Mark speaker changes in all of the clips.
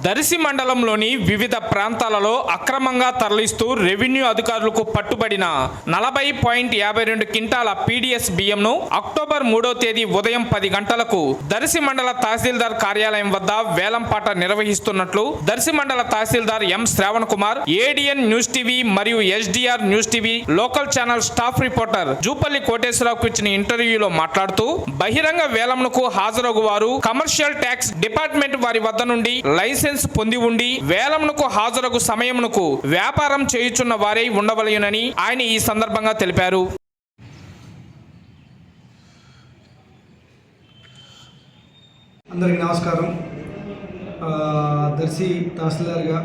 Speaker 1: దర్శి మండలంలోని వివిధ ప్రాంతాలలో అక్రమంగా తరలిస్తూ రెవెన్యూ అధికారులకు పట్టుబడిన నలభై పాయింట్ యాభై రెండు క్వింటాల పీడిఎస్ బియ్యంను అక్టోబర్ మూడో తేదీ ఉదయం పది గంటలకు దర్శి మండల తహసీల్దార్ కార్యాలయం వద్ద వేలంపాట నిర్వహిస్తున్నట్లు దర్శి మండల tahsildar M Shravan Kumar ADN news TV మరియు SDR news TV local channel staff reporter Jupalli కోటేశ్వరరావుకు ఇచ్చిన ఇంటర్వ్యూలో మాట్లాడుతూ బహిరంగ వేలంకు హాజరగు వారు కమర్షియల్ ట్యాక్స్ డిపార్ట్మెంట్ వారి వద్ద నుండి లైసెన్స్ పొంది ఉండి వేలంకు హాజరకు సమయమునకు వ్యాపారం చేయుచున్న వారే ఉండవలయునని ఆయన ఈ సందర్భంగా తెలిపారు.
Speaker 2: అందరికీ నమస్కారం. దర్శి తహసీల్దార్గా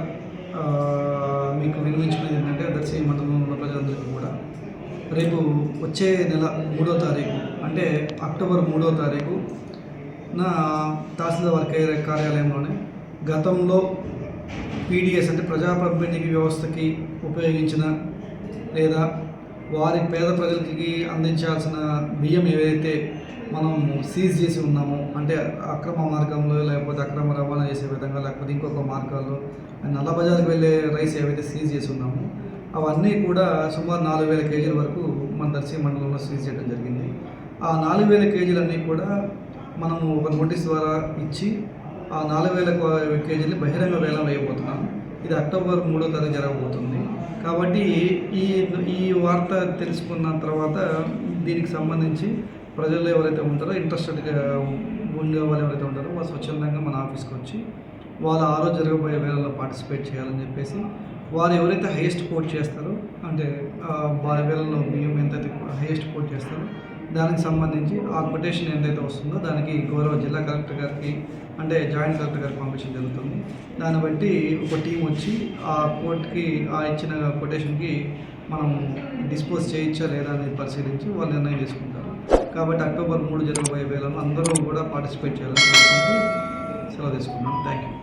Speaker 2: మీకు వినిపించుకునేది ఏంటంటే దర్శి మండలంలో ఉన్న ప్రజలందరికీ కూడా రేపు వచ్చే నెల మూడో తారీఖు అంటే అక్టోబర్ మూడో తారీఖు నా తహసీల్దార్ కార్యాలయంలోనే గతంలో పీడిఎస్ అంటే ప్రజా వ్యవస్థకి ఉపయోగించిన లేదా వారి పేద ప్రజలకి అందించాల్సిన బియ్యం ఏవైతే మనం సీజ్ చేసి ఉన్నామో అంటే అక్రమ మార్గంలో లేకపోతే అక్రమ రవాణా చేసే విధంగా లేకపోతే ఇంకొక మార్గాల్లో నల్ల బజార్కి వెళ్ళే రైస్ ఏవైతే సీజ్ చేసి ఉన్నామో అవన్నీ కూడా సుమారు నాలుగు వేల కేజీల వరకు మన దర్శి మండలంలో సీజ్ చేయడం జరిగింది. ఆ నాలుగు వేల కేజీలన్నీ కూడా మనము ఒక నోటీస్ ద్వారా ఇచ్చి ఆ నాలుగు వేల కేజీలు బహిరంగ వేలం వేయబోతున్నాం. ఇది అక్టోబర్ మూడో తారీఖు జరగబోతుంది. కాబట్టి ఈ ఈ వార్త తెలుసుకున్న తర్వాత దీనికి సంబంధించి ప్రజలు ఎవరైతే ఉంటారో ఇంట్రెస్టెడ్గా ఉండే వాళ్ళు ఎవరైతే ఉంటారో వాళ్ళు స్వచ్ఛందంగా మన ఆఫీస్కి వచ్చి వాళ్ళు ఆ రోజు జరగబోయే వేళల్లో పార్టిసిపేట్ చేయాలని చెప్పేసి వారు ఎవరైతే హైయెస్ట్ కోట్ చేస్తారో అంటే ఆ వారి వేళల్లో బియ్యం ఎంతైతే హైయెస్ట్ కోట్ చేస్తారో దానికి సంబంధించి ఆ కొటేషన్ ఏదైతే వస్తుందో దానికి గౌరవ జిల్లా కలెక్టర్ గారికి అంటే జాయింట్ కలెక్టర్ గారికి పంపించడం జరుగుతుంది. దాన్ని బట్టి ఒక టీం వచ్చి ఆ కోర్టుకి ఆ ఇచ్చిన కొటేషన్కి మనం డిస్పోజ్ చేయించా లేదా అనేది పరిశీలించి వాళ్ళు నిర్ణయం తీసుకుంటారు. కాబట్టి అక్టోబర్ మూడు జరగబోయే వేళలో అందరూ కూడా పార్టిసిపేట్ చేయాలని సెలవు తీసుకున్నాం థ్యాంక్ యూ